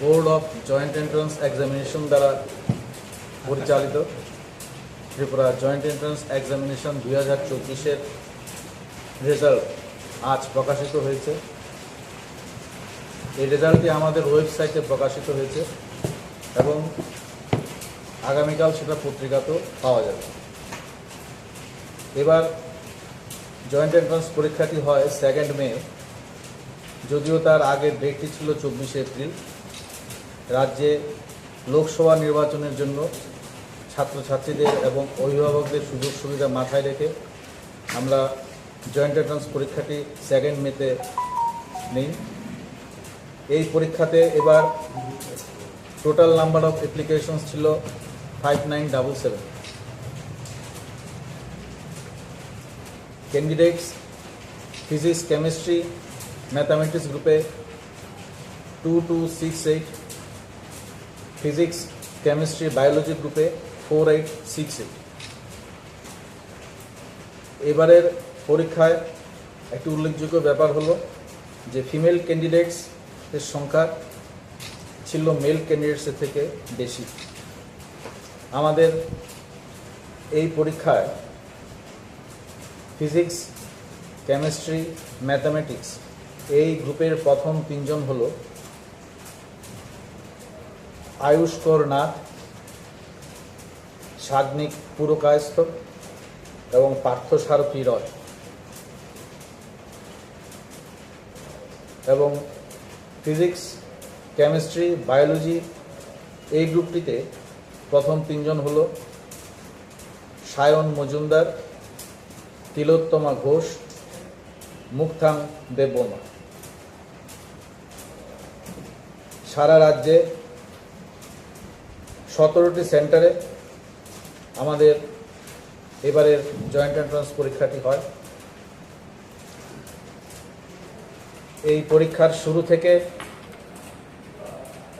Board of joint entrance examination দ্বারা পরিচালিত Tripura joint entrance examination দুই হাজার চব্বিশের রেজাল্ট আজ প্রকাশিত হয়েছে। এই রেজাল্টটি আমাদের ওয়েবসাইটে প্রকাশিত হয়েছে এবং আগামীকাল সেটা পত্রিকাতেও পাওয়া যাবে। এবার জয়েন্ট এন্ট্রান্স পরীক্ষাটি হয় সেকেন্ড মে যদিও তার আগের ডেটটি ছিল চব্বিশে এপ্রিল রাজ্যে লোকসভা নির্বাচনের জন্য ছাত্রছাত্রীদের এবং অভিভাবকদের সুযোগ সুবিধা মাথায় রেখে আমরা জয়েন্ট এন্ট্রান্স পরীক্ষাটি সেকেন্ড মেতে নেই। এই পরীক্ষাতে এবার টোটাল নাম্বার অফ অ্যাপ্লিকেশনস ছিল five nine double seven candidates physics chemistry mathematics গ্রুপে two two six eight physics chemistry biology গ্রুপে ফোর এইট সিক্স এইট এবারের পরীক্ষায় একটি উল্লেখযোগ্য ব্যাপার হলো যে ফিমেল ক্যান্ডিডেটস এর সংখ্যা ছিল মেল ক্যান্ডিডেটসের থেকে বেশি। আমাদের এই পরীক্ষায় ফিজিক্স কেমিস্ট্রি ম্যাথামেটিক্স এই গ্রুপের প্রথম তিনজন হল আয়ুষ্কর নাথ সাগ্নিক পুরকায়স্থ এবং পার্থসারথী রয়। এবং ফিজিক্স, কেমিস্ট্রি, বায়োলজি এই গ্রুপটিতে প্রথম তিনজন হল সায়ন মজুমদার, তিলোত্তমা ঘোষ, মুক্তাং দেববর্মা। সারা রাজ্যে সতেরোটি সেন্টারে আমাদের এবারের জয়েন্ট এন্ট্রান্স পরীক্ষাটি হয়। এই পরীক্ষার শুরু থেকে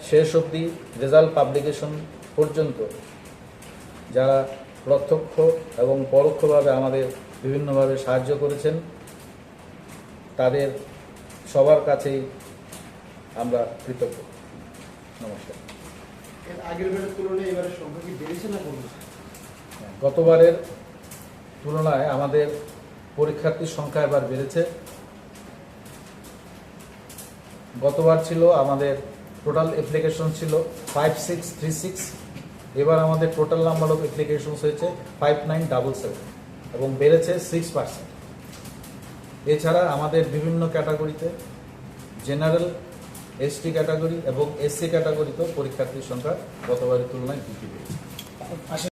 শেষ অবধি রেজাল্ট পাবলিকেশন পর্যন্ত যারা প্রত্যক্ষ এবং পরোক্ষভাবে আমাদের বিভিন্নভাবে সাহায্য করেছেন, তাদের সবার কাছেই আমরা কৃতজ্ঞ। নমস্কার। গতবারের তুলনায় আমাদের পরীক্ষার্থীর সংখ্যা এবার বেড়েছে। গতবার ছিল আমাদের টোটাল অ্যাপ্লিকেশন ছিল ফাইভ সিক্স থ্রি সিক্স এবার আমাদের টোটাল নাম্বার অফ অ্যাপ্লিকেশন হয়েছে ফাইভ নাইন ডাবল সেভেন এবং বেড়েছে সিক্স পার্সেন্ট এছাড়া আমাদের বিভিন্ন ক্যাটাগরিতে জেনারেল এসটি ক্যাটাগরি এবং এসসি ক্যাটাগরিতেও পরীক্ষার্থীর সংখ্যা গতবারের তুলনায় বৃদ্ধি পেয়েছে।